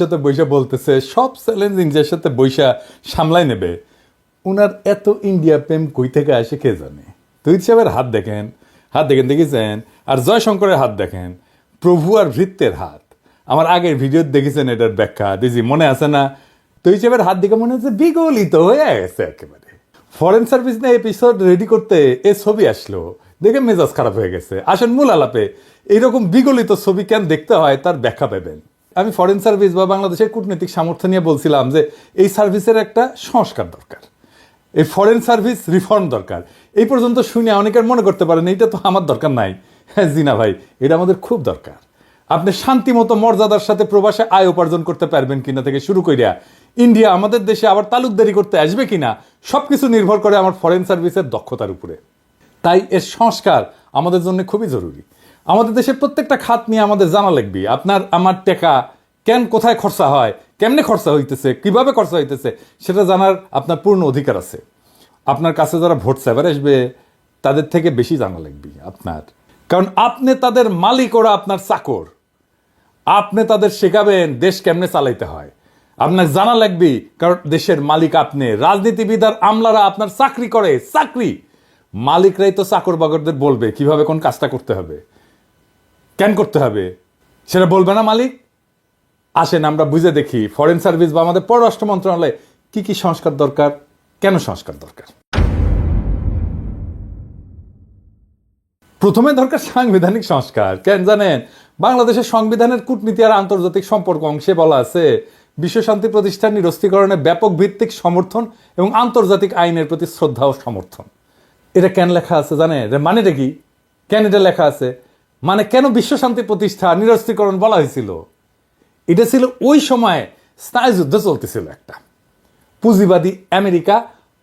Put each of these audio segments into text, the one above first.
সাথে বৈশা বলতেছে, সব চ্যালেঞ্জ ইন্ডিয়ার সাথে বৈশা সামলাই নেবে। উনার এত ইন্ডিয়া প্রেম কই থেকে আসে কে জানে? তুই সাহেবের হাত দেখেন হাত দেখেন, দেখেছেন? আর জয়শঙ্করের হাত দেখেন, প্রভু আর ভৃত্যের হাত। আমার আগের ভিডিও দেখেছেন এটার ব্যাখ্যা দিজি মনে আছে না? তুই সাহেবের হাত দেখে মনে হচ্ছে বিগলিত হয়ে গেছে একেবারে। ফরেন সার্ভিস নিয়ে এপিসোড রেডি করতে এ ছবি আসলো, দেখে মেজাজ খারাপ হয়ে গেছে। আসেন মূল আলাপে, এইরকম বিগলিত ছবি কেন দেখতে হয় তার ব্যাখ্যা পাবেন। আমি ফরেন সার্ভিস বা বাংলাদেশের কূটনৈতিক সামর্থ্য নিয়ে বলছিলাম যে এই সার্ভিসের একটা সংস্কার দরকার। এই ফরেন সার্ভিস রিফর্ম দরকার। এই পর্যন্ত শুনে অনেকের মনে করতে পারেন, এইটা তো আমার দরকার নাই। হ্যাঁ জিনা ভাই, এটা আমাদের খুব দরকার। আপনি শান্তিমতো মর্যাদার সাথে প্রবাসে আয় উপার্জন করতে পারবেন কিনা থেকে শুরু করিয়া ইন্ডিয়া আমাদের দেশে আবার তালুকদারি করতে আসবে কিনা, সবকিছু নির্ভর করে আমার ফরেন সার্ভিসের দক্ষতার উপরে। তাই এর সংস্কার আমাদের জন্য খুবই জরুরি। আমাদের দেশের প্রত্যেকটা খাত নিয়ে আমাদের জানা লাগবে। আপনার, আমার টাকা কেন, কোথায় খরচা হয়, কেমনে খরচা হইতেছে, কীভাবে খরচা হইতেছে, সেটা জানার আপনার পূর্ণ অধিকার আছে। আপনার কাছে যারা ভোট সেবার আসবে, তাদের থেকে বেশি জানা লাগবে আপনার। কারণ আপনি তাদের মালিক, ওরা আপনার চাকর। আপনি তাদের শেখাবেন দেশ কেমনে চালাইতে হয়। আপনার জানা লাগবে, কারণ দেশের মালিক আপনি, রাজনীতিবিদ আর আমলারা আপনার চাকরি করে, চাকরি। মালিকরাই তো চাকর বাকরদের বলবে, কীভাবে কোন কাজটা করতে হবে। কেন করতে হবে? সেটা বলবে না মালিক? আসেন, আমরা বুঝে দেখি। ফরেন সার্ভিস বা আমাদের পররাষ্ট্র মন্ত্রণালয়ে কি কি সংস্কার দরকার? কেন সংস্কার দরকার? প্রথমে দরকার সাংবিধানিক সংস্কার। কেন জানেন? বাংলাদেশের সংবিধানের কূটনীতি আর আন্তর্জাতিক সম্পর্ক অংশে বলা আছে বিশ্ব শান্তি প্রতিষ্ঠান নিরস্ত্রীকরণে ব্যাপক ভিত্তিক সমর্থন এবং আন্তর্জাতিক আইনের প্রতি শ্রদ্ধা ও সমর্থন। এটা কেন লেখা আছে এর মানেটা কি? কেন এটা লেখা আছে? মানে কেন বিশ্ব শান্তি প্রতিষ্ঠা, নিরস্ত্রীকরণ বলা হয়েছিল? এটা ছিল ওই সময়ে স্নায়ুযুদ্ধ চলতেছিল একটা। পুঁজিবাদী আমেরিকা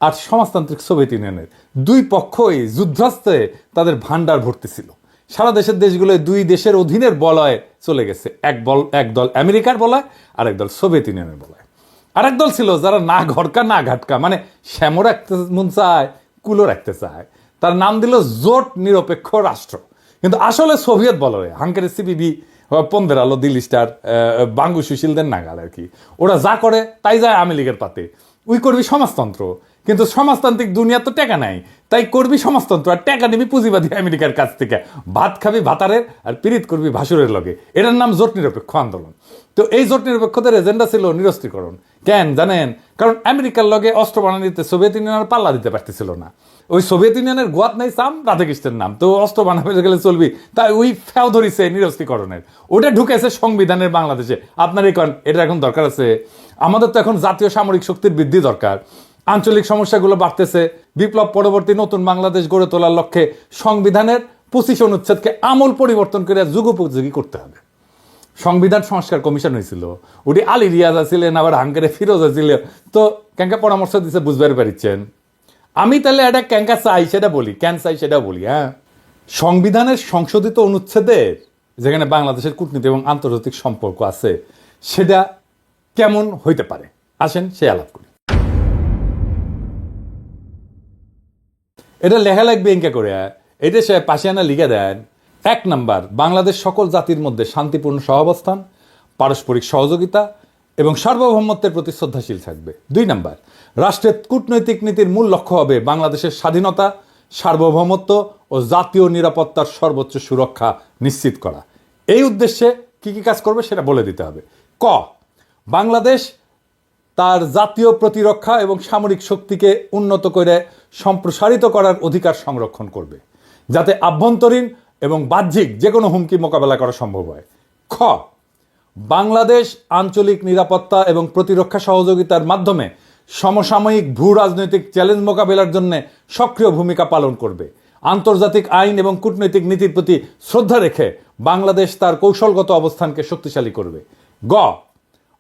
আর সমাজতান্ত্রিক সোভিয়েত ইউনিয়নের দুই পক্ষই যুদ্ধাস্তে তাদের ভাণ্ডার ভর্তি ছিল সারা দেশের দেশগুলো দুই দেশের অধীনের বলয় চলে গেছে। এক বল, এক দল আমেরিকার বলয় আর এক দল সোভিয়েত ইউনিয়নের বলয়। আর এক দল ছিল যারা না ঘটকা না ঘাটকা মানে শ্যামো রাখতে মন চায় কুলো রাখতে চায়। তার নাম দিল জোট নিরপেক্ষ রাষ্ট্র। কিন্তু আসলে সোভিয়েত বলরে হাঙ্কের সিপিবি পন্দের আলো, দিল্লি স্টার বাঙ্গু সুশীলদের নাগাল আর কি। ওরা যা করে, তাই যায় আওয়ামী লীগের পাতে। উই করবি সমাজতন্ত্র। কিন্তু সমাজতান্ত্রিক দুনিয়া তো টাকা নাই। তাই করবি সমাজতন্ত্র আর টাকা নিবি পুঁজিবাদী আমেরিকার কাছ থেকে। ভাত খাবি ভাতারের আর পীড়িত করবি ভাসুরের লগে। এটার নাম জোট নিরপেক্ষ আন্দোলন। তো এই জোট নিরপেক্ষদের এজেন্ডা ছিল নিরস্ত্রীকরণ। কেন জানেন? কারণ আমেরিকার লগে অস্ত্র বানানিতে সোভিয়েত ইউনিয়ন পাল্লা দিতে পারতেছিল না। ওই সোভিয়েত ইউনিয়নের গোয়াত নাই সাম, রাধাকৃষ্ণের নাম। তো অস্ত্র বানাবে গেলে চলবি। তাই ওই ফেও ধরিছে নিরস্ত্রীকরণের। ওটা ঢুকেছে সংবিধানের বাংলাদেশে। আপনার এই এটা এখন দরকার আছে। আমাদের তো এখন জাতীয় সামরিক শক্তির বৃদ্ধি দরকার। আঞ্চলিক সমস্যাগুলো বাড়তেছে। বিপ্লব পরবর্তী নতুন বাংলাদেশ গড়ে তোলার লক্ষ্যে সংবিধানের পঁচিশ অনুচ্ছেদকে আমূল পরিবর্তন করে যুগোপযোগী করতে হবে। সংবিধান সংস্কার কমিশন হয়েছিল। ওটি আলী রিয়াজ আছিলেন, আবার হাঙ্গারে ফিরোজ আছিল তো ক্যাঙ্কা পরামর্শ দিছে, বুঝবার পারিচ্ছেন। আমি তাহলে এটা ক্যাঙ্কা চাই সেটা বলি ক্যান চাই সেটা বলি হ্যাঁ? সংবিধানের সংশোধিত অনুচ্ছেদের যেখানে বাংলাদেশের কূটনীতি এবং আন্তর্জাতিক সম্পর্ক আছে, সেটা কেমন হইতে পারে? আসেন, সে আলাপ করি। এটা লেখা লাগবে এঙ্কা করে। এটা সে পাশে আনা লিখে দেন, এক নাম্বার, বাংলাদেশ সকল জাতির মধ্যে শান্তিপূর্ণ সহাবস্থান, পারস্পরিক সহযোগিতা এবং সার্বভৌমত্বের প্রতি শ্রদ্ধাশীল থাকবে। দুই নাম্বার, রাষ্ট্রের কূটনৈতিক নীতির মূল লক্ষ্য হবে বাংলাদেশের স্বাধীনতা, সার্বভৌমত্ব ও জাতীয় নিরাপত্তার সর্বোচ্চ সুরক্ষা নিশ্চিত করা। এই উদ্দেশ্যে কি কি কাজ করবে সেটা বলে দিতে হবে। ক, বাংলাদেশ তার জাতীয় প্রতিরক্ষা এবং সামরিক শক্তিকে উন্নত করে সম্প্রসারিত করার অধিকার সংরক্ষণ করবে, যাতে আভ্যন্তরীণ এবং বাহ্যিক যে কোনো হুমকি মোকাবেলা করা সম্ভব হয়। খ, বাংলাদেশ আঞ্চলিক নিরাপত্তা এবং প্রতিরক্ষা সহযোগিতার মাধ্যমে সমসাময়িক ভূ রাজনৈতিক চ্যালেঞ্জ মোকাবেলার জন্য সক্রিয় ভূমিকা পালন করবে। আন্তর্জাতিক আইন এবং কূটনৈতিক নীতির প্রতি শ্রদ্ধা রেখে বাংলাদেশ তার কৌশলগত অবস্থানকে শক্তিশালী করবে। গ,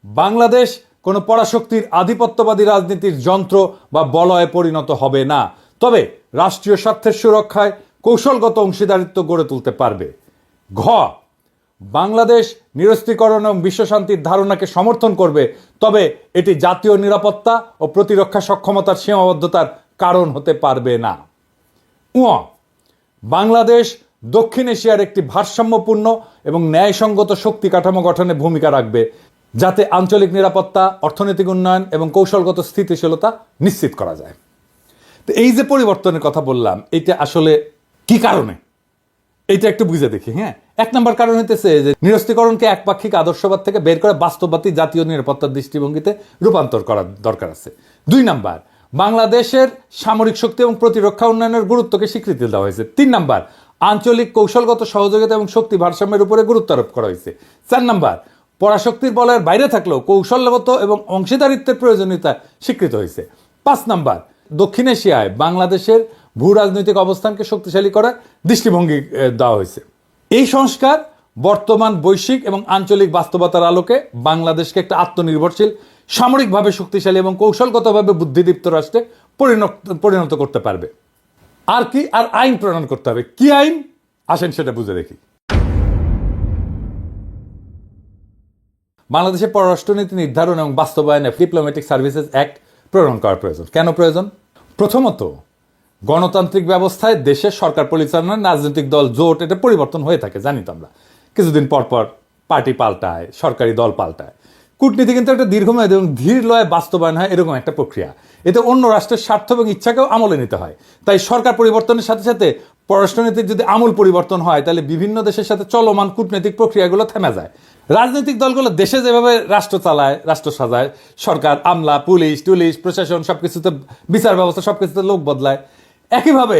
বাংলাদেশ কোনো পরাশক্তির আধিপত্যবাদী রাজনীতির যন্ত্র বা বলয়ে পরিণত হবে না। তবে রাষ্ট্রীয় স্বার্থের সুরক্ষায় কৌশলগত অংশীদারিত্ব গড়ে তুলতে পারবে। ঘ, বাংলাদেশ নিরস্ত্রীকরণ এবং বিশ্বশান্তির ধারণাকে সমর্থন করবে। তবে এটি জাতীয় নিরাপত্তা ও প্রতিরক্ষা সক্ষমতার সীমাবদ্ধতার কারণ হতে পারবে না। উঁ বাংলাদেশ দক্ষিণ এশিয়ার একটি ভারসাম্যপূর্ণ এবং ন্যায়সঙ্গত শক্তি কাঠামো গঠনে ভূমিকা রাখবে। যাতে আঞ্চলিক নিরাপত্তা, অর্থনৈতিক উন্নয়ন এবং কৌশলগত স্থিতিশীলতা নিশ্চিত করা যায়। তো এই যে পরিবর্তনের কথা বললাম এটা আসলে কি কারণে? এটা একটু বুঝে দেখি হ্যাঁ? এক নম্বর কারণ হইতেছে যে নিরস্ত্রীকরণকে একপাক্ষিক আদর্শবাদ থেকে বের করে বাস্তববাদী জাতীয় নিরাপত্তার দৃষ্টিভঙ্গিতে রূপান্তর করার দরকার আছে। দুই নাম্বার, বাংলাদেশের সামরিক শক্তি এবং প্রতিরক্ষা উন্নয়নের গুরুত্বকে স্বীকৃতি দেওয়া হয়েছে। তিন নাম্বার, আঞ্চলিক কৌশলগত সহযোগিতা এবং শক্তি ভারসাম্যের উপরে গুরুত্ব আরোপ করা হয়েছে। চার নাম্বার পরাশক্তির বলয়ের বাইরে থাকলেও কৌশলগত এবং অংশীদারিত্বের প্রয়োজনীয়তা স্বীকৃত হয়েছে। পাঁচ নাম্বার, দক্ষিণ এশিয়ায় বাংলাদেশের ভূ রাজনৈতিক অবস্থানকে শক্তিশালী করার দৃষ্টিভঙ্গি দেওয়া হয়েছে। এই সংস্কার বর্তমান বৈশ্বিক এবং আঞ্চলিক বাস্তবতার আলোকে বাংলাদেশকে একটা আত্মনির্ভরশীল, সামরিকভাবে শক্তিশালী এবং কৌশলগতভাবে বুদ্ধিদীপ্ত রাষ্ট্রে পরিণত পরিণত করতে পারবে। আর কি, আর আইন প্রণয়ন করতে হবে। কি আইন? আসেন সেটা বুঝে দেখি। বাংলাদেশের পররাষ্ট্রনীতি নির্ধারণ এবং বাস্তবায়নে ডিপ্লোম্যাটিক সার্ভিসেস অ্যাক্ট প্রেরণ করা প্রয়োজন। কেন প্রয়োজন? প্রথমত, গণতান্ত্রিক ব্যবস্থায় দেশের সরকার পরিচালনা রাজনৈতিক দল জোট এটা পরিবর্তন হয়ে থাকে, জানি তো আমরা। কিছুদিন পর পর পার্টি পাল্টায়, সরকারি দল পাল্টায়। কূটনীতি কিন্তু একটা দীর্ঘমেয়াদী এবং ধীর লয়ে বাস্তবায়ন হয় এরকম একটা প্রক্রিয়া। এতে অন্য রাষ্ট্রের স্বার্থ এবং ইচ্ছাকেও আমলে নিতে হয়। তাই সরকার পরিবর্তনের সাথে সাথে পররাষ্ট্রনীতির যদি আমূল পরিবর্তন হয়, তাহলে বিভিন্ন দেশের সাথে চলমান কূটনৈতিক প্রক্রিয়াগুলো থেমে যায়। রাজনৈতিক দলগুলো দেশে যেভাবে রাষ্ট্র চালায়, রাষ্ট্র সাজায়, সরকার, আমলা, পুলিশ, টুলিশ, প্রশাসন, সবকিছুতে বিচার ব্যবস্থা, সবকিছুতে লোক বদলায়, একইভাবে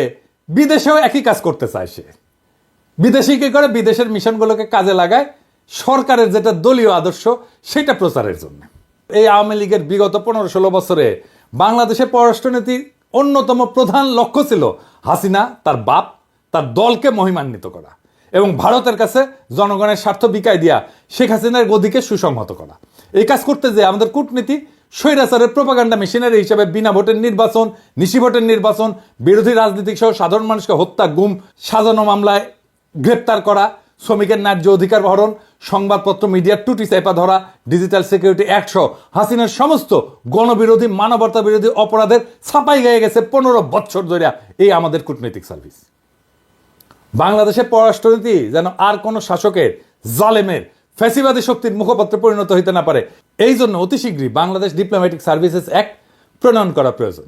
বিদেশেও একই কাজ করতে চায় সে। বিদেশি কি করে? বিদেশের মিশনগুলোকে কাজে লাগায়, সরকারের যেটা দলীয় আদর্শ, সেটা প্রচারের জন্য। এই আওয়ামী লীগের বিগত পনেরো ষোলো বছরে বাংলাদেশের পররাষ্ট্রনীতির অন্যতম প্রধান লক্ষ্য ছিল হাসিনা, তার বাপ, তার দলকে মহিমান্বিত করা। এবং ভারতের কাছে জনগণের স্বার্থ বিকায় দিয়া শেখ হাসিনার গদিকে সুসংহত করা। এই কাজ করতে যে আমাদের কূটনীতি, স্বৈরাচারের প্রোপাগান্ডা মেশিনারি হিসেবে বিনা ভোটের নির্বাচন, নিশি ভোটের নির্বাচন, বিরোধী রাজনীতিক সহ সাধারণ মানুষকে হত্যা, গুম, সাজানো মামলায় গ্রেপ্তার করা, শ্রমিকের ন্যায্য অধিকার হরণ সংবাদপত্র মিডিয়ার টুটি চাইপা ধরা, ডিজিটাল সিকিউরিটি অ্যাক্ট সহ হাসিনার সমস্ত গণবিরোধী মানবতা বিরোধী অপরাধের ছাপাই গিয়ে গেছে পনেরো বছর ধরে এই আমাদের কূটনৈতিক সার্ভিস বাংলাদেশের পররাষ্ট্রনীতি যেন আর কোনো শাসকের, জালেমের, ফ্যাসিবাদী শক্তির মুখপাত্রে পরিণত হইতে না পারে। এই জন্য অতি শীঘ্রই বাংলাদেশ ডিপ্লোম্যাটিক সার্ভিসেস অ্যাক্ট প্রণয়ন করা প্রয়োজন।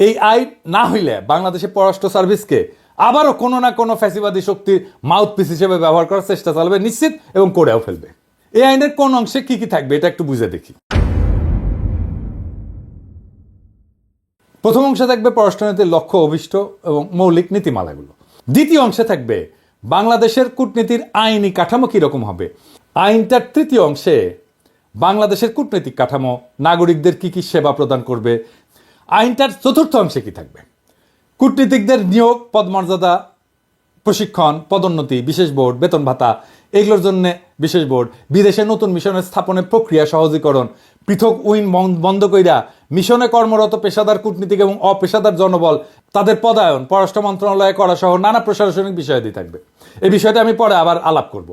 এই আইন না হইলে বাংলাদেশের পররাষ্ট্র সার্ভিসকে আবারও কোনো না কোনো ফ্যাসিবাদী শক্তির মাউথপিস হিসেবে ব্যবহার করার চেষ্টা চালাবে, নিশ্চিত এবং করেও ফেলবে। এই আইনের কোন অংশে কি কি থাকবে এটা একটু বুঝে দেখি। প্রথম অংশে থাকবে পররাষ্ট্রনীতির লক্ষ্য, অভিষ্ট এবং মৌলিক নীতিমালাগুলো। দ্বিতীয় অংশে থাকবে, বাংলাদেশের কূটনীতির আইনি কাঠামো কীরকম হবে? আইনটার তৃতীয় অংশে, বাংলাদেশের কূটনৈতিক কাঠামো, নাগরিকদের কি কি সেবা প্রদান করবে? আইনটার চতুর্থ অংশে কি থাকবে? কূটনীতিকদের নিয়োগ, পদমর্যাদা, প্রশিক্ষণ, পদোন্নতি, বিশেষ বোর্ড, বেতন ভাতা, এগুলোর জন্য বিশেষ বোর্ড, বিদেশে নতুন মিশনের স্থাপনের প্রক্রিয়া, সহজীকরণ পৃথক উইন বন্ধ কইরা মিশনে কর্মরত পেশাদার কূটনীতিক এবং অপেশাদার জনবল তাদের পদায়ন, পররাষ্ট্র মন্ত্রণালয়ে করা সহ নানা প্রশাসনিক বিষয় বিষয়াদি থাকবে। এই বিষয়টা আমি পরে আবার আলাপ করব।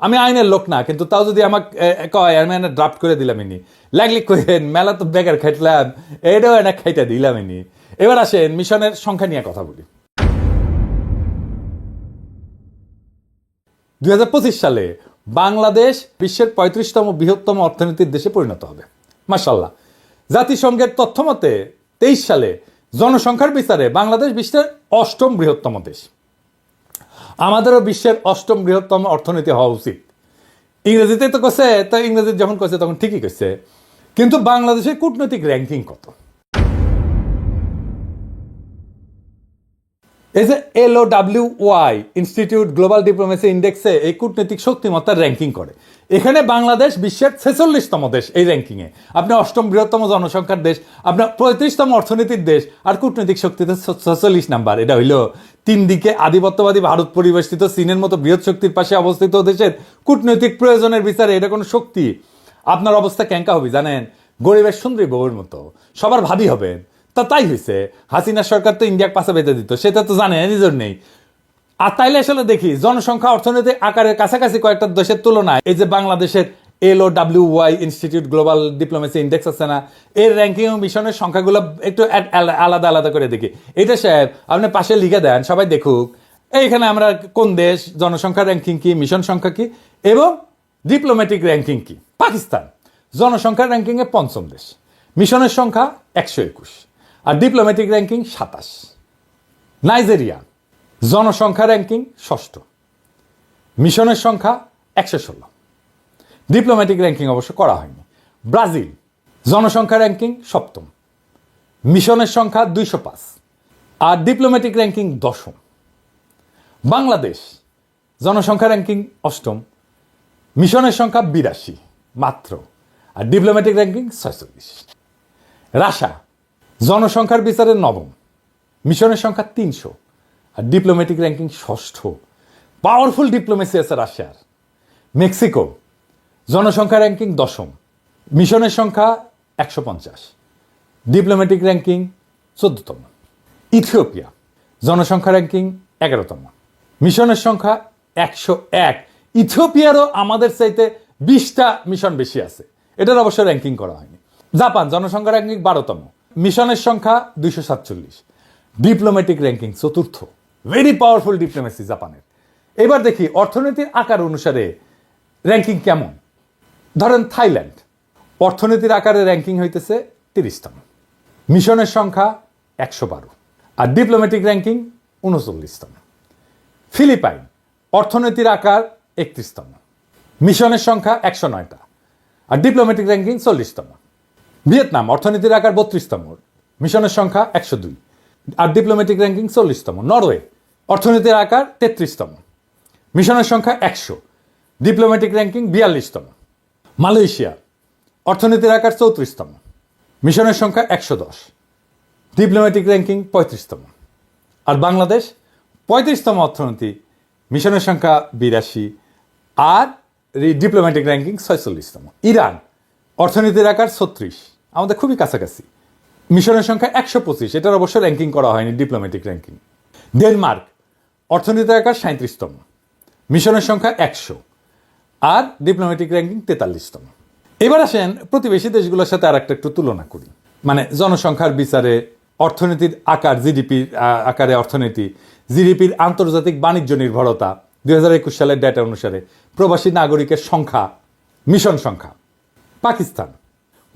আমি আইনের লোক না, কিন্তু তাও যদি আমাকে কয় আমি এনে ড্রাফট করে দিলাম ইনি। লাগলি কইেন মেলা তো বেকার খাইটলাম এটাও এনে খাইটা দিলাম ইনি। এবার আসেন মিশনের সংখ্যা নিয়ে কথা বলি। দুই হাজার পঁচিশ সালে বাংলাদেশ বিশ্বের পঁয়ত্রিশতম বৃহত্তম অর্থনীতির দেশে পরিণত হবে। মাসাল্লাহ জাতিসংঘের তথ্য মতে তেইশ সালে জনসংখ্যার বিচারে বাংলাদেশ বিশ্বের অষ্টম বৃহত্তম দেশ। আমাদেরও বিশ্বের অষ্টম বৃহত্তম অর্থনীতি হওয়া উচিত। ইংরেজিতে তো কছে তাই ইংরেজিতে যখন কছে তখন ঠিকই কছে কিন্তু বাংলাদেশের কূটনৈতিক র্যাঙ্কিং কত? এই যে L O W Y institute global diplomacy ইন্ডেক্সে এই কূটনৈতিক শক্তিমত্তার র্যাঙ্কিং করে। এখানে বাংলাদেশ বিশ্বের ছেচল্লিশতম দেশ এই র্যাঙ্কিংয়ে আপনি অষ্টম বৃহত্তম জনসংখ্যার দেশ আপনার পঁয়ত্রিশতম অর্থনীতির দেশ, আর কূটনৈতিক শক্তিতে ছেচল্লিশ নাম্বার। এটা হইল তিন দিকে আধিপত্যবাদী ভারত পরিবেষ্টিত চীনের মতো বৃহৎ শক্তির পাশে অবস্থিত দেশের কূটনৈতিক প্রয়োজনের বিচারে এটা কোনো শক্তি। আপনার অবস্থা ক্যাঙ্কা হবে, জানেন? গরিবের সুন্দরী বউয়ের মতো। সবার ভাবি হবেন। তা তাই হয়েছে হাসিনা সরকার তো ইন্ডিয়ার পাশে বেঁধে দিত, সেটা তো জানে নিজের নেই আর তাইলে আসলে দেখি, জনসংখ্যা অর্থনৈতিক আকারের কাছাকাছি কয়েকটা দেশের তুলনায়, এই যে বাংলাদেশের L O W Y institute, global diplomacy index আছে না, এর র্যাঙ্কিং মিশনের সংখ্যাগুলো একটু আলাদা আলাদা করে দেখি। এটা সাহেব, আপনি পাশে লিখে দেন, সবাই দেখুক, এইখানে আমরা কোন দেশ, জনসংখ্যা র্যাঙ্কিং কি, মিশন সংখ্যা কি, এবং ডিপ্লোম্যাটিক র্যাঙ্কিং কি? পাকিস্তান জনসংখ্যার র্যাঙ্কিংয়ে পঞ্চম দেশ, মিশনের সংখ্যা একশো একুশ। আর ডিপ্লোম্যাটিক র্যাঙ্কিং সাতাশ। নাইজেরিয়া জনসংখ্যা র্যাঙ্কিং ষষ্ঠ। মিশনের সংখ্যা একশো ষোলো। ডিপ্লোম্যাটিক র্যাঙ্কিং অবশ্য করা হয়নি। ব্রাজিল, জনসংখ্যা র্যাঙ্কিং সপ্তম। মিশনের সংখ্যা দুইশো পাঁচ। আর ডিপ্লোম্যাটিক র্যাঙ্কিং দশম। বাংলাদেশ, জনসংখ্যা র্যাঙ্কিং অষ্টম। মিশনের সংখ্যা বিরাশি মাত্র। আর ডিপ্লোম্যাটিক র্যাঙ্কিং ছয়চল্লিশ। রাশা জনসংখ্যার বিচারে নবম, মিশনের সংখ্যা তিনশো, আর ডিপ্লোম্যাটিক র্যাঙ্কিং ষষ্ঠ। পাওয়ারফুল ডিপ্লোমেসি আছে রাশিয়ার। মেক্সিকো জনসংখ্যা র্যাঙ্কিং দশম, মিশনের সংখ্যা একশো পঞ্চাশ ডিপ্লোম্যাটিক র্যাঙ্কিং চোদ্দতম। ইথিওপিয়া জনসংখ্যা র্যাঙ্কিং এগারোতম, মিশনের সংখ্যা একশো এক। ইথিওপিয়ারও আমাদের চাইতে বিশটা মিশন বেশি আছে। এটার অবশ্য র্যাঙ্কিং করা হয়নি। জাপান, জনসংখ্যা র্যাঙ্কিং বারোতম। মিশনের সংখ্যা দুইশো সাতচল্লিশ। ডিপ্লোম্যাটিক র্যাঙ্কিং চতুর্থ। ভেরি পাওয়ারফুল ডিপ্লোমেসি জাপানের। এবার দেখি অর্থনীতির আকার অনুসারে র্যাঙ্কিং কেমন। ধরেন থাইল্যান্ড। অর্থনীতির আকারে র্যাঙ্কিং হইতেছে তিরিশতম। মিশনের সংখ্যা একশো বারো। আর ডিপ্লোম্যাটিক র্যাঙ্কিং উনচল্লিশতম। ফিলিপাইন। অর্থনীতির আকার একত্রিশতম। মিশনের সংখ্যা একশো নয়টা। আর ডিপ্লোম্যাটিক র্যাঙ্কিং চল্লিশতম। ভিয়েতনাম, অর্থনীতির আকার বত্রিশতম। মিশনের সংখ্যা একশো দুই। আর ডিপ্লোম্যাটিক র্যাঙ্কিং চল্লিশতম। নরওয়ে, অর্থনীতির আকার তেত্রিশতম। মিশনের সংখ্যা একশো। Diplomatic ranking বিয়াল্লিশতম। মালয়েশিয়া, অর্থনীতির আকার চৌত্রিশতম। মিশনের সংখ্যা একশো দশ। ডিপ্লোম্যাটিক র্যাঙ্কিং পঁয়ত্রিশতম। আর বাংলাদেশ, পঁয়ত্রিশতম অর্থনীতি, মিশনের সংখ্যা বিরাশি। আর ডিপ্লোম্যাটিক র্যাঙ্কিং ছয়চল্লিশতম। ইরান, অর্থনীতির আকার ছত্রিশ। আমাদের খুবই কাছাকাছি। মিশনের সংখ্যা একশো পঁচিশ, এটার অবশ্য র্যাঙ্কিং করা হয়নি ডিপ্লোম্যাটিক র্যাঙ্কিং ডেনমার্ক অর্থনীতির আকার সাঁত্রিশতম মিশনের সংখ্যা একশো, আর ডিপ্লোম্যাটিক র্যাঙ্কিং তেতাল্লিশতম। এবার আসেন প্রতিবেশী দেশগুলোর সাথে আর একটা একটু তুলনা করি। মানে জনসংখ্যার বিচারে অর্থনীতির আকার জিডিপির আকারে অর্থনীতি জিডিপির আন্তর্জাতিক বাণিজ্য নির্ভরতা, দুই হাজার একুশ সালের ডেটা অনুসারে প্রবাসী নাগরিকের সংখ্যা, মিশন সংখ্যা। পাকিস্তান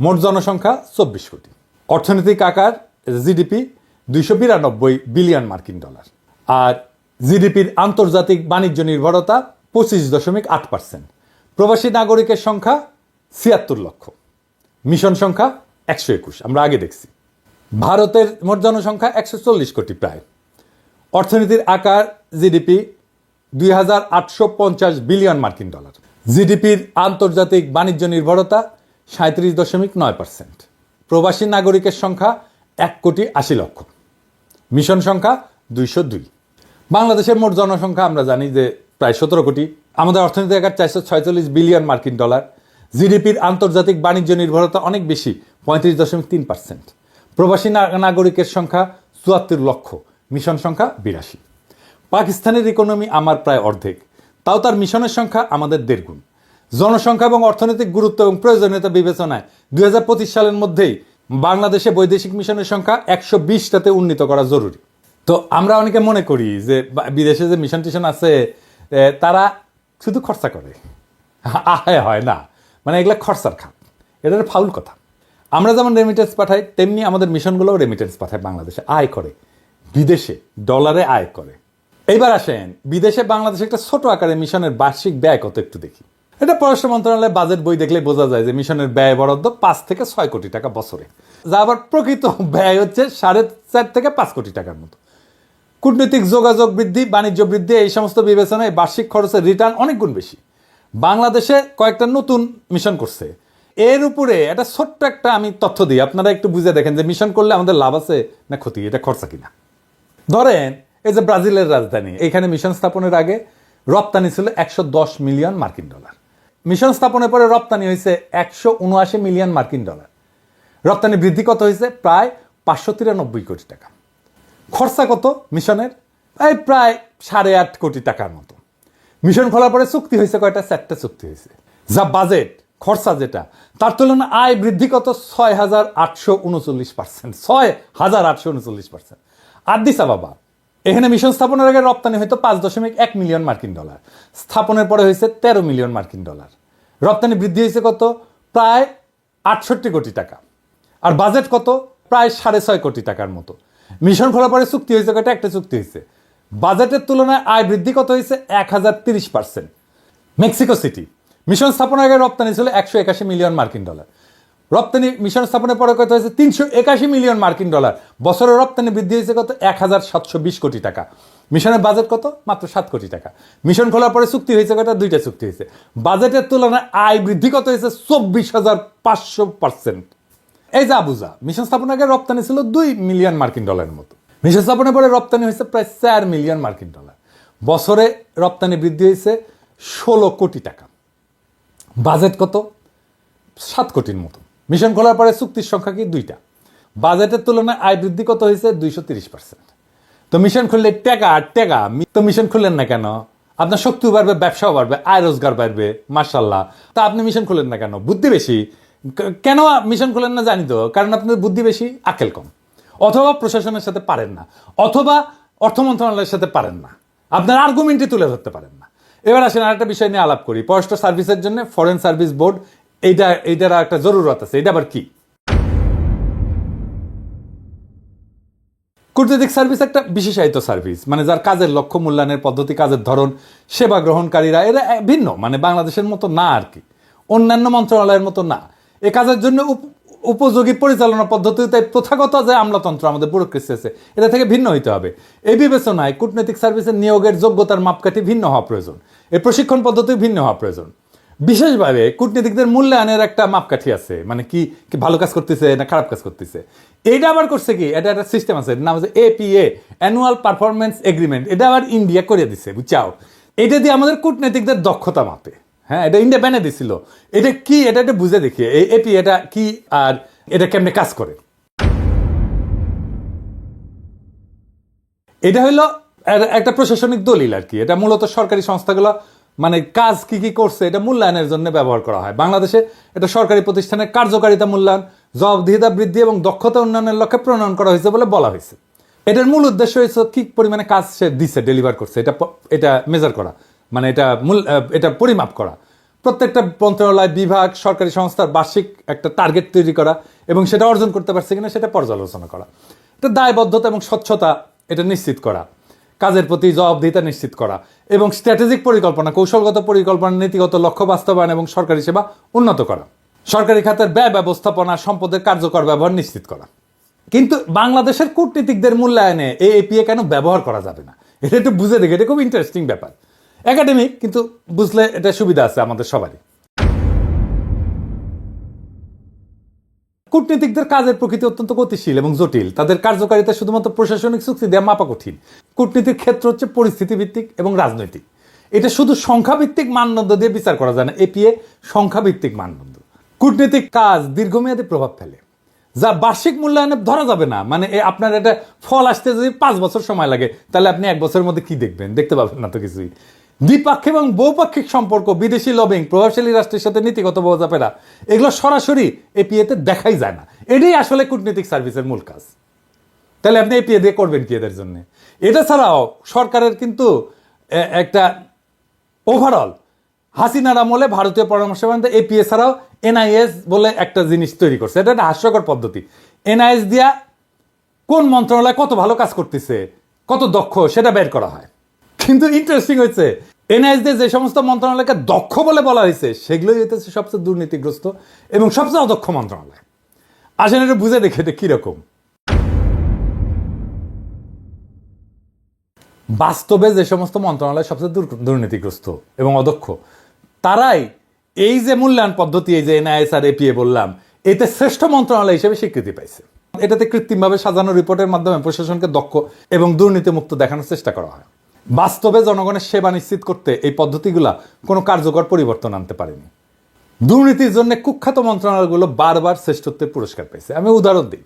মোট জনসংখ্যা চব্বিশ কোটি। অর্থনৈতিক আকার, জিডিপি, দুইশো বিরানব্বই বিলিয়ন মার্কিন ডলার। আর জিডিপির আন্তর্জাতিক বাণিজ্য নির্ভরতা পঁচিশ দশমিক আট পার্সেন্ট। প্রবাসী নাগরিকের সংখ্যা ছিয়াত্তর লক্ষ। মিশন সংখ্যা একশো একুশ, আমরা আগে দেখছি। ভারতের মোট জনসংখ্যা একশো চল্লিশ কোটি প্রায়। অর্থনীতির আকার, জিডিপি, দুই হাজার আটশো পঞ্চাশ বিলিয়ন মার্কিন ডলার। জিডিপির আন্তর্জাতিক বাণিজ্য নির্ভরতা সাঁত্রিশ দশমিক নয় পার্সেন্ট। প্রবাসী নাগরিকের সংখ্যা এক কোটি আশি লক্ষ। মিশন সংখ্যা দুইশো দুই। বাংলাদেশের মোট জনসংখ্যা আমরা জানি যে প্রায় সতেরো কোটি। আমাদের অর্থনীতি একার চারশো ছয়চল্লিশ বিলিয়ন মার্কিন ডলার। জিডিপির আন্তর্জাতিক বাণিজ্য নির্ভরতা অনেক বেশি, পঁয়ত্রিশ দশমিক তিন পার্সেন্ট। প্রবাসী নাগরিকের সংখ্যা চুয়াত্তর লক্ষ, মিশন সংখ্যা বিরাশি। পাকিস্তানের ইকোনমি আমার প্রায় অর্ধেক। তাও তার মিশনের সংখ্যা আমাদের দেড় গুণ। জনসংখ্যা এবং অর্থনৈতিক গুরুত্ব এবং প্রয়োজনীয়তা বিবেচনায় দুই হাজার পঁচিশ সালের মধ্যেই বাংলাদেশে বৈদেশিক মিশনের সংখ্যা একশো বিশটাতে উন্নীত করা জরুরি। তো আমরা অনেকে মনে করি যে বিদেশে যে মিশন টিশন আছে তারা শুধু খরচা করে। আয় হয় না। মানে এগুলা খরচার খাত। এটা ফাউল কথা। আমরা যেমন রেমিটেন্স পাঠাই, তেমনি আমাদের মিশনগুলোও রেমিটেন্স পাঠায় বাংলাদেশে। আয় করে। বিদেশে ডলারে আয় করে। এইবার আসেন, বিদেশে বাংলাদেশে একটা ছোট আকারে মিশনের বার্ষিক ব্যয় কত একটু দেখি। এটা পররাষ্ট্র মন্ত্রণালয়ের বাজেট বই দেখলে বোঝা যায় যে মিশনের ব্যয় বরাদ্দ পাঁচ থেকে ছয় কোটি টাকা বছরে। যা আবার প্রকৃত ব্যয় হচ্ছে সাড়ে চার থেকে পাঁচ কোটি টাকার মতো। কূটনৈতিক যোগাযোগ বৃদ্ধি, বাণিজ্য বৃদ্ধি, এই সমস্ত বিবেচনায় বার্ষিক খরচের রিটার্ন অনেক গুণ বেশি। বাংলাদেশে কয়েকটা নতুন মিশন করছে। এর উপরে একটা ছোট্ট একটা আমি তথ্য দিই। আপনারা একটু বুঝে দেখেন যে মিশন করলে আমাদের লাভ আছে না ক্ষতি, এটা খরচা কিনা। ধরেন, এই যে ব্রাজিলের রাজধানী, এখানে মিশন স্থাপনের আগে রপ্তানি ছিল একশো দশ মিলিয়ন মার্কিন ডলার। মিশন স্থাপনের পরে রপ্তানি হয়েছে একশো উনআশি মিলিয়ন মার্কিন ডলার। রপ্তানি বৃদ্ধি কত হয়েছে? প্রায় পাঁচশো তিরানব্বই কোটি টাকা। খরচা কত মিশনের? এই প্রায় সাড়ে আট কোটি টাকার মতো। মিশন খোলার পরে চুক্তি হয়েছে কয়টা? চারটা চুক্তি হয়েছে। যা বাজেট, খরচা যেটা, তার তুলনায় আয় বৃদ্ধি কত? ছয় হাজার আটশো উনচল্লিশ পার্সেন্ট। ছয় হাজার আটশো উনচল্লিশ পার্সেন্ট। আদিস আবাবা এখানে মিশন স্থাপনের আগে রপ্তানি হয়তো পাঁচ দশমিক এক মিলিয়ন মার্কিন ডলার। স্থাপনের পরে হয়েছে তেরো মিলিয়ন মার্কিন ডলার। রপ্তানি বৃদ্ধি হয়েছে কত? প্রায় আটষট্টি কোটি টাকা। আর বাজেট কত? প্রায় সাড়ে ছয় কোটি টাকার মতো। মিশন খোলার পরে চুক্তি হয়েছে কয়টা? একটা চুক্তি হয়েছে। বাজেটের তুলনায় আয় বৃদ্ধি কত হয়েছে? এক হাজার তিরিশ পার্সেন্ট। Mexico city. মিশন স্থাপনের আগে রপ্তানি ছিল একশো একাশি মিলিয়ন মার্কিন ডলার। রপ্তানি মিশন স্থাপনের পরে কত হয়েছে? তিনশো একাশি মিলিয়ন মার্কিন ডলার। বছরের রপ্তানি বৃদ্ধি হয়েছে কত? এক হাজার সাতশো বিশ কোটি টাকা। মিশনের বাজেট কত? মাত্র সাত কোটি টাকা। মিশন খোলার পরে চুক্তি হয়েছে কত দুইটা চুক্তি হয়েছে। বাজেটের তুলনায় আয় বৃদ্ধি কত হয়েছে? চব্বিশ হাজার পাঁচশো পার্সেন্ট। এই যা বুঝা মিশন স্থাপনের আগে রপ্তানি ছিল দুই মিলিয়ন মার্কিন ডলারের মতো। মিশন স্থাপনের পরে রপ্তানি হয়েছে প্রায় চার মিলিয়ন মার্কিন ডলার। বছরে রপ্তানি বৃদ্ধি হয়েছে ষোলো কোটি টাকা। বাজেট কত? সাত কোটির মতো। মিশন খোলার পরে চুক্তির সংখ্যা কি দুইটা? বাজেটের তুলনায় আয় বৃদ্ধি কত হয়েছে? দুইশো তিরিশ পার্সেন্ট তো মিশন খুললে টাকা টাকা। তো মিশন খুললেন না কেন? আপনার শক্তিও বাড়বে, ব্যবসাও বাড়বে, আয় রোজগার বাড়বে মার্শাল্লাহ তা আপনি মিশন খুলেন না কেন? বুদ্ধি বেশি। কেন মিশন খুলেন না জানি তো? কারণ আপনাদের বুদ্ধি বেশি, আকেল কম। অথবা প্রশাসনের সাথে পারেন না। অথবা অর্থ মন্ত্রণালয়ের সাথে পারেন না। আপনার আর্গুমেন্টে তুলে ধরতে পারেন না। এবার আসেন আরেকটা বিষয় নিয়ে আলাপ করি। পররাষ্ট্র সার্ভিসের জন্য ফরেন সার্ভিস বোর্ড এইটা, এইটার একটা জরুরত আছে এটা আবার কি? কূটনৈতিক সার্ভিস একটা বিশেষায়িত সার্ভিস মানে যার কাজের লক্ষ্য, মূল্যায়নের পদ্ধতি, কাজের ধরন, সেবা গ্রহণকারীরা, এরা ভিন্ন মানে বাংলাদেশের মতো না আর কি। অন্যান্য মন্ত্রণালয়ের মতো না। এ কাজের জন্য উপ- উপযোগী পরিচালনা পদ্ধতিতে প্রথাগত যে আমলাতন্ত্র আমাদের ব্যুরোক্রেসি আছে, এটা থেকে ভিন্ন হইতে হবে। এই বিবেচনায় কূটনৈতিক সার্ভিসের নিয়োগের যোগ্যতার মাপকাঠি ভিন্ন হওয়া প্রয়োজন। এর প্রশিক্ষণ পদ্ধতি ভিন্ন হওয়া প্রয়োজন। বিশেষভাবে কূটনীতিকদের মূল্যায়নের একটা মাপকাঠি আছে। মানে কি কি ভালো কাজ করতেছে না খারাপ কাজ করতেছে। এইটা আবার করছে কি, এটা একটা সিস্টেম আছে নাম হচ্ছে এপিএ অ্যানুয়াল পারফরমেন্স এগ্রিমেন্ট এটা আবার ইন্ডিয়া করে দিছে, বুঝছাও? এটা দিয়ে আমাদের কূটনীতিকদের দক্ষতা মাপে। হ্যাঁ এটা ইন্ডিয়া ব্যানে দিছিল। এটা কি, এটা একটা বুঝে দেখি। এই এপি এটা কি আর এটা কেমনে কাজ করে? এটা হলো একটা প্রশাসনিক দলিল আর কি। এটা মূলত সরকারি সংস্থাগুলো মানে কাজ কি কি করছে, এটা মূল্যায়নের জন্য ব্যবহার করা হয়। বাংলাদেশে এটা সরকারি প্রতিষ্ঠানের কার্যকারিতা মূল্যায়ন, জবাবদিহিতা বৃদ্ধি এবং দক্ষতা উন্নয়নের লক্ষ্যে প্রণয়ন করা হয়েছে বলে বলা হয়েছে। এটার মূল উদ্দেশ্য হয়েছে কি পরিমাণে কাজ সে দিছে ডেলিভার করছে, এটা এটা মেজার করা মানে এটা মূল এটা পরিমাপ করা। প্রত্যেকটা মন্ত্রণালয়, বিভাগ, সরকারি সংস্থার বার্ষিক একটা টার্গেট তৈরি করা এবং সেটা অর্জন করতে পারছে কিনা সেটা পর্যালোচনা করা। এটা দায়বদ্ধতা এবং স্বচ্ছতা এটা নিশ্চিত করা। কাজের প্রতি জবাবদিহিতা নিশ্চিত করা এবং স্ট্র্যাটেজিক পরিকল্পনা, কৌশলগত পরিকল্পনা, নীতিগত লক্ষ্য বাস্তবায়ন এবং সরকারি সেবা উন্নত করা। সরকারি খাতের ব্যয় ব্যবস্থাপনা সম্পদের কার্যকর ব্যবহার নিশ্চিত করা। কিন্তু বাংলাদেশের কূটনীতিকদের মূল্যায়নে এই এপিএ কেন ব্যবহার করা যাবে না? এটা একটু বুঝে দেখে, এটা খুব ইন্টারেস্টিং ব্যাপার। একাডেমিক কিন্তু বুঝলে এটা সুবিধা আছে আমাদের সবারই। কূটনীতিকদের কাজের প্রকৃতি অত্যন্ত গতিশীল এবং জটিল। তাদের কার্যকারিতা শুধুমাত্র প্রশাসনিক চুক্তি দেওয়া মাপা কঠিন। কূটনীতির ক্ষেত্র হচ্ছে পরিস্থিতি ভিত্তিক এবং রাজনৈতিক। এটা শুধু সংখ্যাভিত্তিক মানদণ্ড দিয়ে বিচার করা যায় না এপিএ সংখ্যাভিত্তিক মানদণ্ড। কূটনীতিক কাজ দীর্ঘমেয়াদী প্রভাব ফেলে, যা বার্ষিক মূল্যায়নে ধরা যাবে না। মানে আপনার এটা ফল আসতে যদি পাঁচ বছর সময় লাগে, তাহলে আপনি এক বছরের মধ্যে কি দেখবেন? দেখতে পাবেন না তো কিছুই। দ্বিপাক্ষিক এবং বহুপাক্ষিক সম্পর্ক, বিদেশি লবিং প্রভাবশালী রাষ্ট্রের সাথে নীতিগত বোঝাপেরা এগুলো সরাসরি এপিএতে দেখাই যায় না। এটাই আসলে কূটনীতিক সার্ভিসের মূল কাজ। তাহলে আপনি এপিএ দিয়ে করবেন কি এদের জন্য? এটা ছাড়াও সরকারের কিন্তু একটা ওভারঅল হাসিনার আমলে ভারতীয় পরামর্শ এপিএ ছাড়াও এনআইএস বলে একটা জিনিস তৈরি করছে। এটা একটা হাস্যকর পদ্ধতি। এনআইএস দিয়া কোন মন্ত্রণালয় কত ভালো কাজ করতেছে, কত দক্ষ, সেটা বের করা হয়। কিন্তু ইন্টারেস্টিং হয়েছে এনআইএস দিয়ে যে সমস্ত মন্ত্রণালয়কে দক্ষ বলে বলা হয়েছে, সেগুলোই হইতেছে সবচেয়ে দুর্নীতিগ্রস্ত এবং সবচেয়ে অদক্ষ মন্ত্রণালয়। আসেন এটা বুঝে দেখে এটা কীরকম। বাস্তবে যে সমস্ত মন্ত্রণালয় সবচেয়ে দুর্নীতিগ্রস্ত এবং অদক্ষ, তারাই এই যে মূল্যায়ন পদ্ধতি, এই যে এনআইএস আর এপিএ বললাম, এতে শ্রেষ্ঠ মন্ত্রণালয় হিসেবে স্বীকৃতি পাইছে। এটাতে কৃত্রিমভাবে সাজানো রিপোর্টের মাধ্যমে প্রশাসনকে দক্ষ এবং দুর্নীতিমুক্ত দেখানোর চেষ্টা করা হয়। বাস্তবে জনগণের সেবা নিশ্চিত করতে এই পদ্ধতিগুলা কোনো কার্যকর পরিবর্তন আনতে পারেনি। দুর্নীতির জন্য কুখ্যাত মন্ত্রণালয়গুলো বারবার শ্রেষ্ঠত্বের পুরস্কার পেয়েছে। আমি উদাহরণ দিই।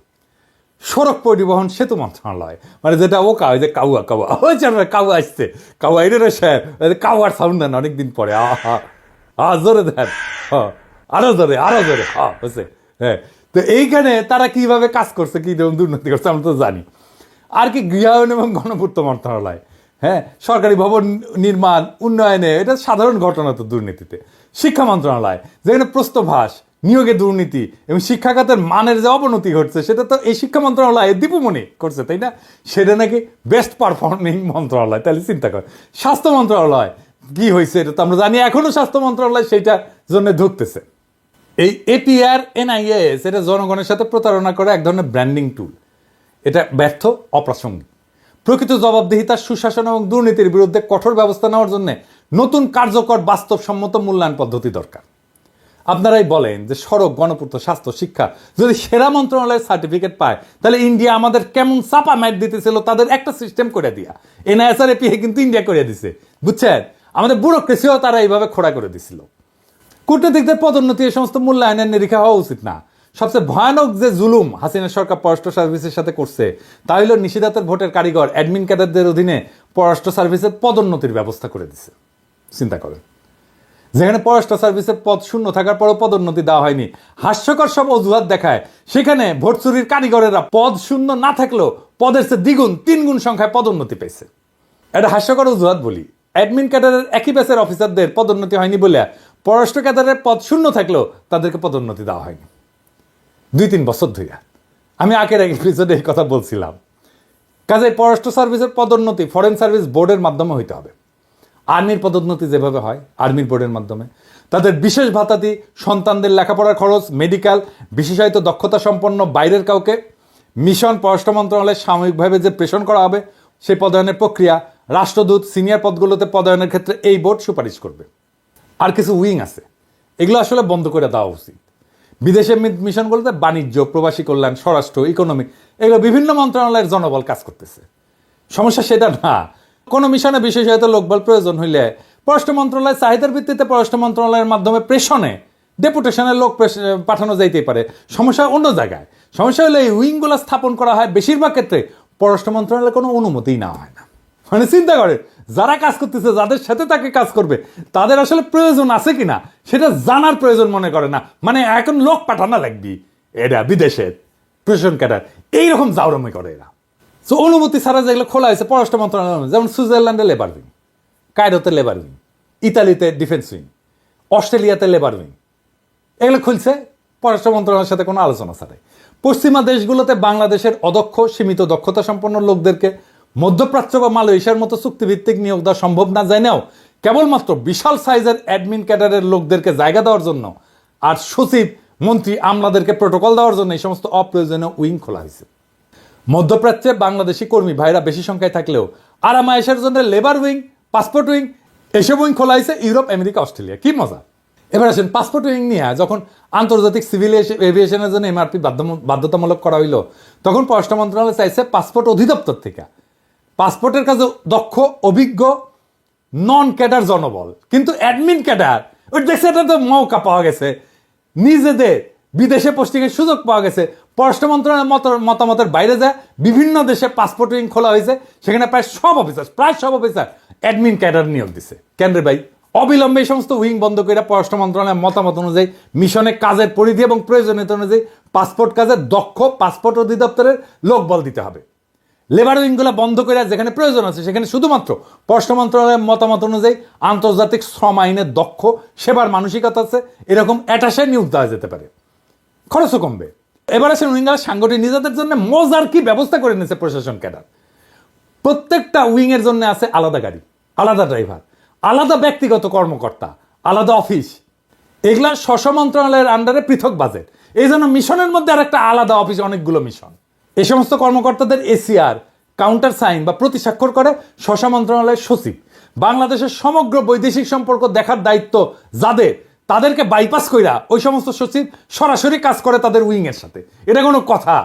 সড়ক পরিবহন সেতু মন্ত্রণালয়। মানে যেটা ও কাউ যে কাউয়া কাউয়া। ওই জানো কাউয়া আসছে। কাউয়া, এটা রে স্যার। কাউয়ার সাউন্ড দেন অনেকদিন পরে। আহা। আ জোরে দেন। আরও জোরে আরও জোরে। হ্যাঁ হয়েছে। হ্যাঁ। তো এইখানে তারা কীভাবে কাজ করছে, কি রকম দুর্নীতি করছে, আমরা তো জানি। আর কি গৃহায়ন এবং গণপূর্ত মন্ত্রণালয়। হ্যাঁ সরকারি ভবন নির্মাণ, উন্নয়নে, এটা সাধারণ ঘটনা তো দুর্নীতিতে। শিক্ষা মন্ত্রণালয়, যেখানে প্রস্তভাস নিয়োগে দুর্নীতি এবং শিক্ষা খাতের মানের যে অবনতি ঘটছে, সেটা তো এই শিক্ষা মন্ত্রণালয় দীপুমণি করছে, তাই না? সেটা নাকি বেস্ট পারফর্মিং মন্ত্রণালয়, তাহলে চিন্তা কর। স্বাস্থ্য মন্ত্রণালয়, কি হয়েছে এটা তো আমরা জানি, এখনও স্বাস্থ্য মন্ত্রণালয় সেটা জন্য ঢুকতেছে এই এপিআর এনআইএস এটা জনগণের সাথে প্রতারণা করে এক ধরনের ব্র্যান্ডিং টুল এটা ব্যর্থ, অপ্রাসঙ্গিক। প্রকৃত জবাবদিহিতা, সুশাসন এবং দুর্নীতির বিরুদ্ধে কঠোর ব্যবস্থা নেওয়ার জন্য নতুন কার্যকর বাস্তবসম্মত মূল্যায়ন পদ্ধতি দরকার। আপনারাই বলেন যে সড়ক, গণপূর্ত, স্বাস্থ্য, শিক্ষা, যদি সেরা মন্ত্রণালয়ের সার্টিফিকেট পায়, তাহলে ইন্ডিয়া আমাদের কেমন চাপা ম্যাট দিতেছিল তাদের একটা সিস্টেম করে দিয়া। এনআইএসআর এপিএ কিন্তু ইন্ডিয়া করে দিছে। বুঝছেন? আমাদের ব্যুরোক্রেসিও তারা এইভাবে খোড়া করে দিছিল। কূটনীতিকদের পদোন্নতি এই সমস্ত মূল্যায়নের নিরীক্ষা হওয়া উচিত না। সবচেয়ে ভয়ানক যে জুলুম হাসিনা সরকার পররাষ্ট্র সার্ভিসের সাথে করছে, তা হলো নিষেধাতের ভোটের কারিগর অ্যাডমিন ক্যাডারদের অধীনে পররাষ্ট্র সার্ভিসের পদোন্নতির ব্যবস্থা করে দিছে। চিন্তা করেন। যেখানে পররাষ্ট্র সার্ভিসের পদ শূন্য থাকার পরও পদোন্নতি দেওয়া হয়নি। হাস্যকর সব অজুহাত দেখায়। সেখানে ভোট চুরির কারিগরেরা পদ শূন্য না থাকলেও পদের চেয়ে দ্বিগুণ, তিনগুণ সংখ্যায় পদোন্নতি পেয়েছে। এটা হাস্যকর অজুহাত বলি। অ্যাডমিন ক্যাডারের একই ব্যাচের অফিসারদের পদোন্নতি হয়নি বলে পররাষ্ট্র ক্যাডারের পদ শূন্য থাকলেও তাদেরকে পদোন্নতি দেওয়া হয়নি। দুই তিন বছর ধইয়া আমি আগের এক এপিসোডে এই কথা বলছিলাম। কাজে পররাষ্ট্র সার্ভিসের পদোন্নতি ফরেন সার্ভিস বোর্ডের মাধ্যমে হইতে হবে। আর্মির পদোন্নতি যেভাবে হয়, আর্মির বোর্ডের মাধ্যমে। তাদের বিশেষ ভাতাদি সন্তানদের লেখাপড়ার খরচ, মেডিকেল, বিশেষায়িত দক্ষতা সম্পন্ন বাইরের কাউকে, মিশন, পররাষ্ট্র মন্ত্রণালয়ে সাময়িকভাবে যে প্রেষণ করা হবে সেই পদায়নের প্রক্রিয়া রাষ্ট্রদূত সিনিয়র পদগুলোতে পদায়নের ক্ষেত্রে এই বোর্ড সুপারিশ করবে। আর কিছু উইং আছে। এগুলো আসলে বন্ধ করে দেওয়া উচিত। বিদেশে মিশনগুলোতে বাণিজ্য, প্রবাসী কল্যাণ, স্বরাষ্ট্র ইকোনমিক এগুলো বিভিন্ন মন্ত্রণালয়ের জনবল কাজ করতেছে। সমস্যা সেটা না। কোনো মিশনে বিশেষায়িত লোকবল প্রয়োজন হইলে পররাষ্ট্র মন্ত্রণালয় চাহিদার ভিত্তিতে পররাষ্ট্র মন্ত্রণালয়ের মাধ্যমে প্রেষণে ডেপুটেশনের লোক পাঠানো যাইতেই পারে। সমস্যা অন্য জায়গায়। সমস্যা হলে এই উইংগুলো স্থাপন করা হয় বেশিরভাগ ক্ষেত্রে পররাষ্ট্র মন্ত্রণালয়ের কোনো অনুমতিই নেওয়া হয় না। মানে চিন্তা করে, যারা কাজ করতেছে, যাদের সাথে তাকে কাজ করবে, তাদের আসলে প্রয়োজন আছে কিনা, সেটা জানার প্রয়োজন মনে করে না। মানে এখন লোক পাঠানো লাগবি। এরা বিদেশের প্রশাসন ক্যাডার। এইরকম জাউরমি করে এরা। তো অনুমতি ছাড়া যেগুলো খোলা হয়েছে, পররাষ্ট্র মন্ত্রণালয় যেমন সুইজারল্যান্ডে লেবার উইং কায়রোতে লেবার উইং ইতালিতে ডিফেন্স উইং অস্ট্রেলিয়াতে লেবার উইং এগুলো খুলছে, পররাষ্ট্র মন্ত্রণালয়ের সাথে কোনো আলোচনা ছাড়াই। পশ্চিমা দেশগুলোতে বাংলাদেশের অদক্ষ, সীমিত দক্ষতা সম্পন্ন লোকদেরকে মধ্যপ্রাচ্য বা মালয়েশিয়ার মতো চুক্তিভিত্তিক নিয়োগ দেওয়া সম্ভব না জেনেও, কেবলমাত্র বিশাল সাইজের অ্যাডমিন ক্যাডারের লোকদেরকে জায়গা দেওয়ার জন্য আর সচিব, মন্ত্রী আমলাদেরকে প্রোটোকল দেওয়ার জন্য এই সমস্ত অপ্রয়োজনীয় উইং খোলা হয়েছে। মধ্যপ্রাচ্যে বাংলাদেশি কর্মী ভাইরা বেশি সংখ্যায় থাকলেও আরামায়েশের জন্য লেবার উইং, পাসপোর্ট উইং, এসব উইং খোলা হয়েছে ইউরোপ, আমেরিকা, অস্ট্রেলিয়া। কি মজা? এবার আসেন, পাসপোর্ট উইং নিয়ে যখন আন্তর্জাতিক সিভিল এভিয়েশনের জন্য এমআরপি বাধ্যতামূলক করা হইল, তখন পররাষ্ট্র মন্ত্রণালয় চাইছে পাসপোর্ট অধিদপ্তর থেকে। পাসপোর্টের কাছে দক্ষ, অভিজ্ঞ নন ক্যাডার জনবল। কিন্তু অ্যাডমিন ক্যাডার ওই দেখছে এটা তো মৌকা পাওয়া গেছে। নিজেদের বিদেশে পোস্টিংয়ের সুযোগ পাওয়া গেছে। পররাষ্ট্র মন্ত্রণালয়ের মত- মতামতের বাইরে যায়। বিভিন্ন দেশে পাসপোর্ট উইং খোলা হয়েছে। সেখানে প্রায় সব অফিসার প্রায় সব অফিসার অ্যাডমিন ক্যাডার নিয়োগ দিছে। কেন রে ভাই? অবিলম্বে এই সমস্ত উইং বন্ধ করে পররাষ্ট্র মন্ত্রণালয়ের মতামত অনুযায়ী মিশনে কাজের পরিধি এবং প্রয়োজনীয়তা অনুযায়ী পাসপোর্ট কাজের দক্ষ পাসপোর্ট অধিদপ্তরের লোকবল দিতে হবে। লেবার উইংগুলো বন্ধ করে যেখানে প্রয়োজন আছে সেখানে শুধুমাত্র পররাষ্ট্র মন্ত্রণালয়ের মতামত অনুযায়ী আন্তর্জাতিক শ্রম আইনের দক্ষ, সেবার মানসিকতা আছে। এরকম অ্যাটাসে নিয়োগ দেওয়া যেতে পারে। খরচও কমবে। এবার আসেন উইঙ্গার সাংগঠনিক নিজেদের জন্য মজার কি ব্যবস্থা করে নিয়েছে প্রশাসন ক্যাডার? প্রত্যেকটা উইং এর জন্য আছে আলাদা গাড়ি, আলাদা ড্রাইভার, আলাদা ব্যক্তিগত কর্মকর্তা, আলাদা অফিস। এগুলা স্বশ মন্ত্রণালয়ের আন্ডারে পৃথক বাজেট এই জন্য মিশনের মধ্যে আর একটা আলাদা অফিস অনেকগুলো মিশন এই সমস্ত কর্মকর্তাদের এসিআর কাউন্টার সাইন বা প্রতি স্বাক্ষর করে স্বশ মন্ত্রণালয়ের সচিব। বাংলাদেশের সমগ্র বৈদেশিক সম্পর্ক দেখার দায়িত্ব যাদের তাদেরকে বাইপাস কইরা ওই সমস্ত সচিব সরাসরি কাজ করে তাদের উইং এর সাথে। এটা কোনো কথা।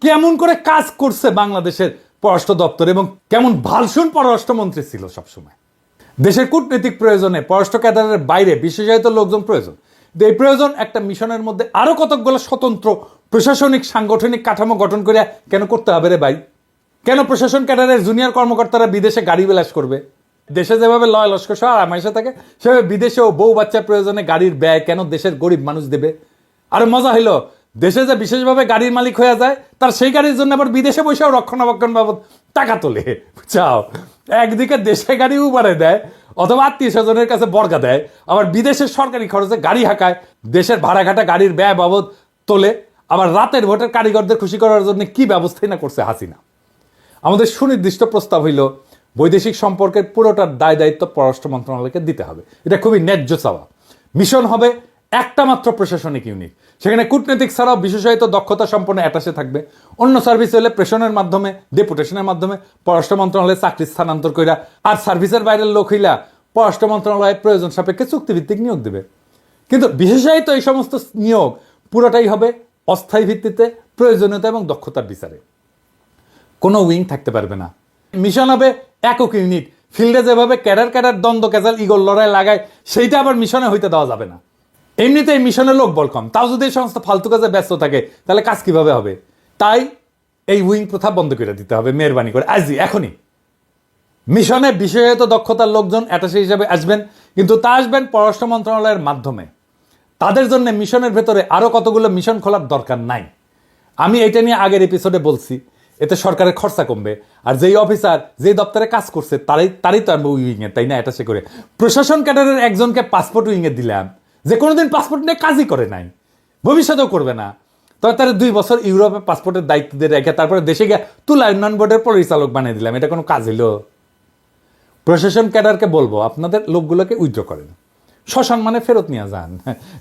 কেমন করে কাজ করছে বাংলাদেশের পররাষ্ট্র দপ্তর এবং কেমন ভালসুন পররাষ্ট্রমন্ত্রী ছিল সবসময়। দেশের কূটনৈতিক প্রয়োজনে পররাষ্ট্র ক্যাডারের বাইরে বিশেষায়িত লোকজন প্রয়োজন। এই প্রয়োজন একটা মিশনের মধ্যে আরও কতকগুলো স্বতন্ত্র প্রশাসনিক সাংগঠনিক কাঠামো গঠন করে কেন করতে হবে রে ভাই? কেন প্রশাসন ক্যাডারের জুনিয়র কর্মকর্তারা বিদেশে গাড়ি বিলাস করবে? দেশে যেভাবে লয় লস্কর সহ আরামাইশে থাকে, সেভাবে বিদেশেও বউ বাচ্চার প্রয়োজনে গাড়ির ব্যয় কেন দেশের গরিব মানুষ দেবে? আর মজা হইল, দেশে যে বিশেষভাবে গাড়ির মালিক হয়ে যায়, তার সেই গাড়ির জন্য আবার বিদেশে বসেও রক্ষণাবেক্ষণ বাবদ টাকা তোলে। চাও একদিকে দেশে গাড়ি উবারে দেয়, অথবা আত্মীয় স্বজনের কাছে বর্গা দেয়, আবার বিদেশের সরকারি খরচে গাড়ি হাঁকায়, দেশের ভাড়াঘাটা গাড়ির ব্যয় বাবদ তোলে, আবার রাতের ভোটের কারিগরদের খুশি করার জন্য কি ব্যবস্থাই না করছে হাসিনা। আমাদের সুনির্দিষ্ট প্রস্তাব হইল বৈদেশিক সম্পর্কের পুরোটার দায় দায়িত্ব পররাষ্ট্র মন্ত্রণালয়কে দিতে হবে। এটা খুবই ন্যায্য চাওয়া। মিশন হবে একটা মাত্র প্রশাসনিক ইউনিট। সেখানে কূটনৈতিক ছাড়াও বিশেষায়িত দক্ষতা সম্পন্ন অ্যাটাসে থাকবে। অন্য সার্ভিস হলে প্রেশনের মাধ্যমে, ডেপুটেশনের মাধ্যমে পররাষ্ট্র মন্ত্রণালয়ে চাকরি স্থানান্তর কইরা, আর সার্ভিসের বাইরের লোক হইলা পররাষ্ট্র মন্ত্রণালয়ে প্রয়োজন সাপেক্ষে চুক্তিভিত্তিক নিয়োগ দেবে। কিন্তু বিশেষায়িত এই সমস্ত নিয়োগ পুরোটাই হবে অস্থায়ী ভিত্তিতে প্রয়োজনীয়তা এবং দক্ষতার বিচারে। কোনো উইং থাকতে পারবে না। মিশন হবে একক ইউনিট। ফিল্ডে যেভাবে ক্যাডার ক্যাডার দ্বন্দ্ব ক্যাজাল ইগল লড়াই লাগায়, সেইটা আবার মিশনে হইতে দেওয়া যাবে না। এমনিতে এই মিশনের লোক বল কম। তাও যদি এই সমস্ত ফালতু কাজে ব্যস্ত থাকে, তাহলে কাজ কীভাবে হবে? তাই এই উইং প্রথা বন্ধ করে দিতে হবে, মেহরবানি করে। আজই এখনই। মিশনে বিশেষত দক্ষতার লোকজন অ্যাটাসি হিসেবে আসবেন, কিন্তু তা আসবেন পররাষ্ট্র মন্ত্রণালয়ের মাধ্যমে। তাদের জন্য মিশনের ভেতরে আরও কতগুলো মিশন খোলার দরকার নাই। আমি এটা নিয়ে আগের এপিসোডে বলছি। এতে সরকারের খরচা কমবে। আর যেই অফিসার যেই দপ্তরে কাজ করছে, তারাই, তারই তো আনব উইংয়ে তাই না? এটা সে করে। প্রশাসন ক্যাডারের একজনকে পাসপোর্ট উইংয়ে দিলাম। যে কোনোদিন পাসপোর্ট নিয়ে কাজই করে নাই। ভবিষ্যতেও করবে না। তবে তারা দুই বছর ইউরোপে পাসপোর্টের দায়িত্ব দিয়ে রেখে তারপরে দেশে গিয়ে তুলা উন্নয়ন বোর্ডের পরিচালক বানিয়ে দিলাম। এটা কোনো কাজ হইল? প্রশাসন ক্যাডারকে বলব, আপনাদের লোকগুলোকে উইথড্র করেন। সসম্মানে ফেরত নিয়ে যান।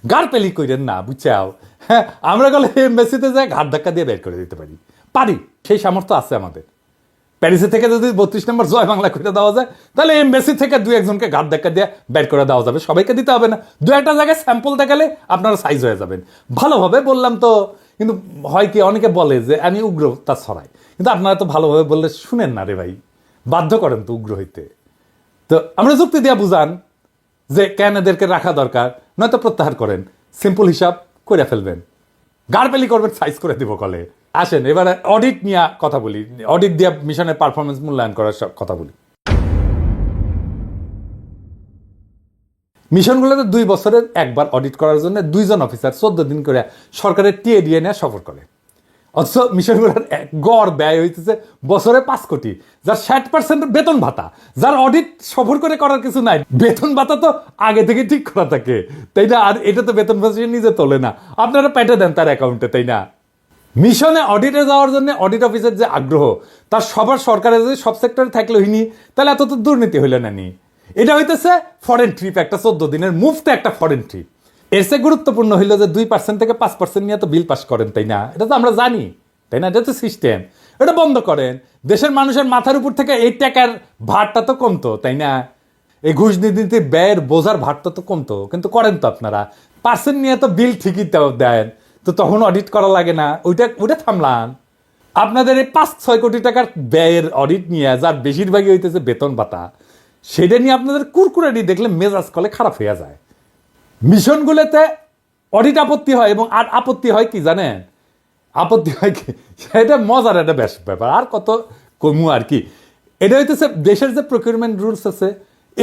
গার পেলি কইরেন না, বুঝছাও? হ্যাঁ আমরা গেলে এমবেসিতে যায়, ঘাট ধাক্কা দিয়ে বের করে দিতে পারি। পারি, সেই সামর্থ্য আছে আমাদের। প্যারিসে থেকে যদি বত্রিশ নম্বর জয় বাংলা করে দেওয়া যায়, তাহলে এই মেসি থেকে দু একজনকে ঘাট ধাক্কা দিয়ে বের করে দেওয়া যাবে। সবাইকে দিতে হবে না। দু একটা জায়গায় স্যাম্পল দেখালে আপনারা সাইজ হয়ে যাবেন। ভালোভাবে বললাম তো, কিন্তু হয় কি, অনেকে বলে যে আমি উগ্র তা ছড়াই। কিন্তু আপনারা তো ভালোভাবে বললে শুনেন না রে ভাই। বাধ্য করেন তো উগ্র হইতে। তো আমরা যুক্তি দিয়া বুঝান যে কেন এদেরকে রাখা দরকার, নয়তো প্রত্যাহার করেন। সিম্পল হিসাব করে ফেলবেন। গারপেলি করবেন সাইজ করে দিব কলে। আসেন, এবারে অডিট নিয়ে কথা বলি। অডিট দিয়ে মিশনের পারফরমেন্স মূল্যায়ন করার কথা বলি। মিশনগুলোতে দুই বছরের একবার অডিট করার জন্য দুইজন অফিসার চোদ্দ দিন করে সরকারের টিএ দিয়ে নিয়ে সফর করে। অথচ মিশনগুলোর গড় ব্যয় হইতেছে বছরে পাঁচ কোটি, যার ষাট পার্সেন্ট বেতন ভাতা। যার অডিট সফর করে করার কিছু নাই, বেতন ভাতা তো আগে থেকে ঠিক করা থাকে। তাই না? আর এটা তো বেতন ভাতা নিজে তোলে না। আপনারা পেটে দেন তার অ্যাকাউন্টে তাই না? মিশনে অডিটে যাওয়ার জন্য অডিট অফিসের যে আগ্রহ, তার সবার সরকারের যদি সব সেক্টরে থাকলে হইনি তাহলে এত তো দুর্নীতি হইল না নি। এটা হইতেছে ফরেন ট্রিপ একটা চোদ্দ দিনের মুফতে একটা ফরেন ট্রিপ এর চেয়ে গুরুত্বপূর্ণ হইল যে দুই পার্সেন্ট থেকে পাঁচ পার্সেন্ট নিয়ে তো বিল পাস করেন, তাই না? এটা তো আমরা জানি, তাই না? এটা তো সিস্টেম এটা বন্ধ করেন। দেশের মানুষের মাথার উপর থেকে এই টাকার ভারটা তো কমতো, তাই না? এই ঘুষ নীতির ব্যয়ের বোঝার ভারটা তো কমতো, কিন্তু করেন তো আপনারা। পার্সেন্ট নিয়ে তো বিল ঠিকই দেন। তো তখন অডিট করা লাগে না। ওইটা ওইটা থামলাম। আপনাদের এই পাঁচ, ছয় কোটি টাকার ব্যয়ের অডিট নিয়ে যার বেশিরভাগই হইতেছে বেতন ভাতা। সেটা নিয়ে আপনাদের কুরকুরানি দেখলে মেজাজ কলে খারাপ হয়ে যায়। মিশনগুলোতে অডিট আপত্তি হয় এবং আর আপত্তি হয় কি জানেন? আপত্তি হয় কি? সেটা মজার একটা বেশ ব্যাপার। আর কত কমু আর কি? এটা হইতেছে দেশের যে প্রকিউরমেন্ট রুলস আছে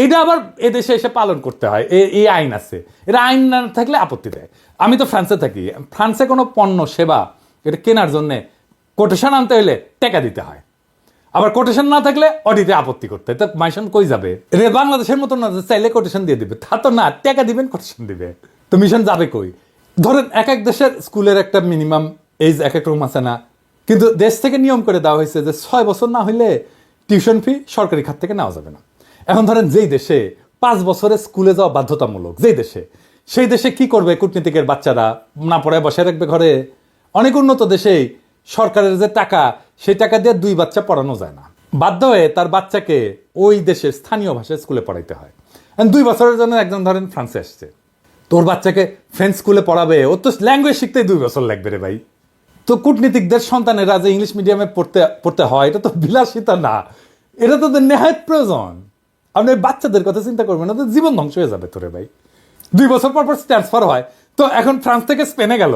এইটা আবার এদেশে এসে পালন করতে হয়। এই আইন আছে। এটা আইন না থাকলে আপত্তি দেয়। আমি তো ফ্রান্সে থাকি। ফ্রান্সে কোনো পণ্য, সেবা এটা কেনার জন্য কোটেশন আনতে হলে টাকা দিতে হয়। আবার কোটেশন না থাকলে অডিটে আপত্তি করতে। তা মাইশন কই যাবে? রে বাংলাদেশের মতো না চাইলে কোটেশন দিয়ে দিবে। তা তো না, টাকা দিবেন, কোটেশন দিবে। তো মিশন যাবে কই? ধরেন এক এক দেশের স্কুলের একটা মিনিমাম এইজ এক এক রকম আছে না। কিন্তু দেশ থেকে নিয়ম করে দেওয়া হয়েছে যে ছয় বছর না হইলে টিউশন ফি সরকারি খাত থেকে নেওয়া যাবে না। এখন ধরেন যেই দেশে পাঁচ বছরে স্কুলে যাওয়া বাধ্যতামূলক, যেই দেশে, সেই দেশে কি করবে কূটনীতিকের বাচ্চারা? না পড়ায় বসে রাখবে ঘরে। অনেক উন্নত দেশেই সরকারের যে টাকা, সেই টাকা দিয়ে দুই বাচ্চা পড়ানো যায় না। বাধ্য হয়ে তার বাচ্চাকে ওই দেশের স্থানীয় ভাষায় স্কুলে পড়াইতে হয়। দুই বছরের জন্য একজন ধরেন ফ্রান্সে আসছে। তোর বাচ্চাকে ফ্রেঞ্চ স্কুলে পড়াবে। ও তো ল্যাঙ্গুয়েজ শিখতেই দুই বছর লাগবে রে ভাই। তো কূটনীতিকদের সন্তানেরা যে ইংলিশ মিডিয়ামে পড়তে পড়তে হয়, এটা তো বিলাসিতা না। এটা তো নেহায়ত প্রয়োজন। আপনি বাচ্চাদের কথা চিন্তা করবেন না তো জীবন ধ্বংস হয়ে যাবে তোরে ভাই। দুই বছর পর পর ট্রান্সফার হয়। তো এখন ফ্রান্স থেকে স্পেনে গেল।